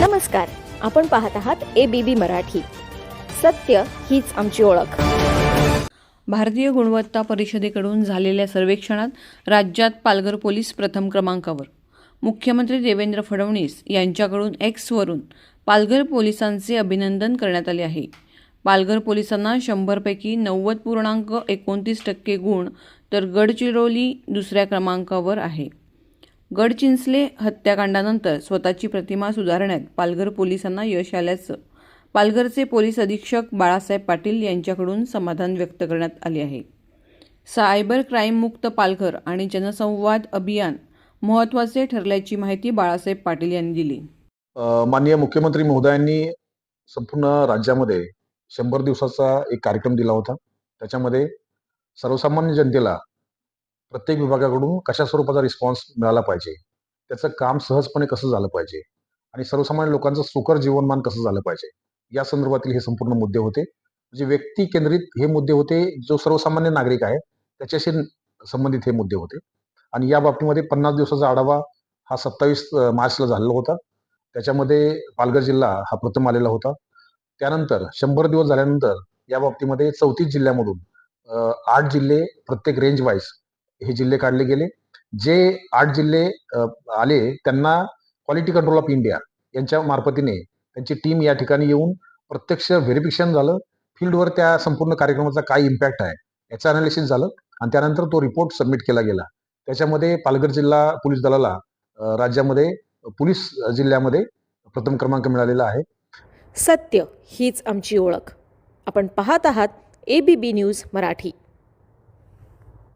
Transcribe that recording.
नमस्कार आपण पाहत आहात ए बी बी मराठी. सत्य हीच आमची ओळख. भारतीय गुणवत्ता परिषदेकडून झालेल्या सर्वेक्षणात राज्यात पालघर पोलीस प्रथम क्रमांकावर. मुख्यमंत्री देवेंद्र फडणवीस यांच्याकडून एक्सवरून पालघर पोलिसांचे अभिनंदन करण्यात आले आहे. पालघर पोलिसांना शंभरपैकी नव्वद पूर्णांक एकोणतीस टक्के गुण तर गडचिरोली दुसऱ्या क्रमांकावर आहे. गडचिंचले हत्याकांडानंतर स्वतःची प्रतिमा सुधारण्यात पालघर पोलिसांना यश आल्याचं. पालघरचे पोलीस अधीक्षक बाळासाहेब पाटील यांच्याकडून समाधान व्यक्त करण्यात आले आहे. सायबर क्राईममुक्त पालघर आणि जनसंवाद अभियान महत्त्वाचे ठरल्याची माहिती बाळासाहेब पाटील यांनी दिली. माननीय मुख्यमंत्री महोदयांनी संपूर्ण राज्यामध्ये शंभर दिवसाचा एक कार्यक्रम दिला होता. त्याच्यामध्ये सर्वसामान्य जनतेला प्रत्येक विभागाकडून कशा स्वरूपाचा रिस्पॉन्स मिळाला पाहिजे? त्याचं काम सहजपणे कसं झालं पाहिजे? आणि सर्वसामान्य लोकांचं सुकर जीवनमान कसं झालं पाहिजे? या संदर्भातील हे संपूर्ण मुद्दे होते. म्हणजे व्यक्ती केंद्रित हे मुद्दे होते जो सर्वसामान्य नागरिक आहे त्याच्याशी संबंधित हे मुद्दे होते. आणि या बाबतीमध्ये पन्नास दिवसाचा आढावा हा सत्तावीस मार्चला झालेला होता. त्याच्यामध्ये पालघर जिल्हा हा प्रथम आलेला होता. त्यानंतर शंभर दिवस झाल्यानंतर या बाबतीमध्ये चौतीस जिल्ह्यामधून आठ जिल्हे प्रत्येक रेंज वाईज हे जिल्हे काढले गेले. जे आठ जिल्हे आले त्यांना क्वालिटी कंट्रोल ऑफ इंडिया यांच्या मार्फतीने त्यांची टीम या ठिकाणी येऊन प्रत्यक्ष व्हेरिफिकेशन झालं. फील्डवर त्या संपूर्ण कार्यक्रमाचा काय इम्पॅक्ट आहे याचं अनालिसिस झालं. आणि त्यानंतर तो रिपोर्ट सबमिट केला गेला. त्याच्यामध्ये पालघर जिल्हा पोलीस दलाला राज्यामध्ये पोलीस जिल्ह्यामध्ये प्रथम क्रमांक मिळालेला आहे. सत्य हीच आमची ओळख. आपण पाहत आहात A B B news Marathi.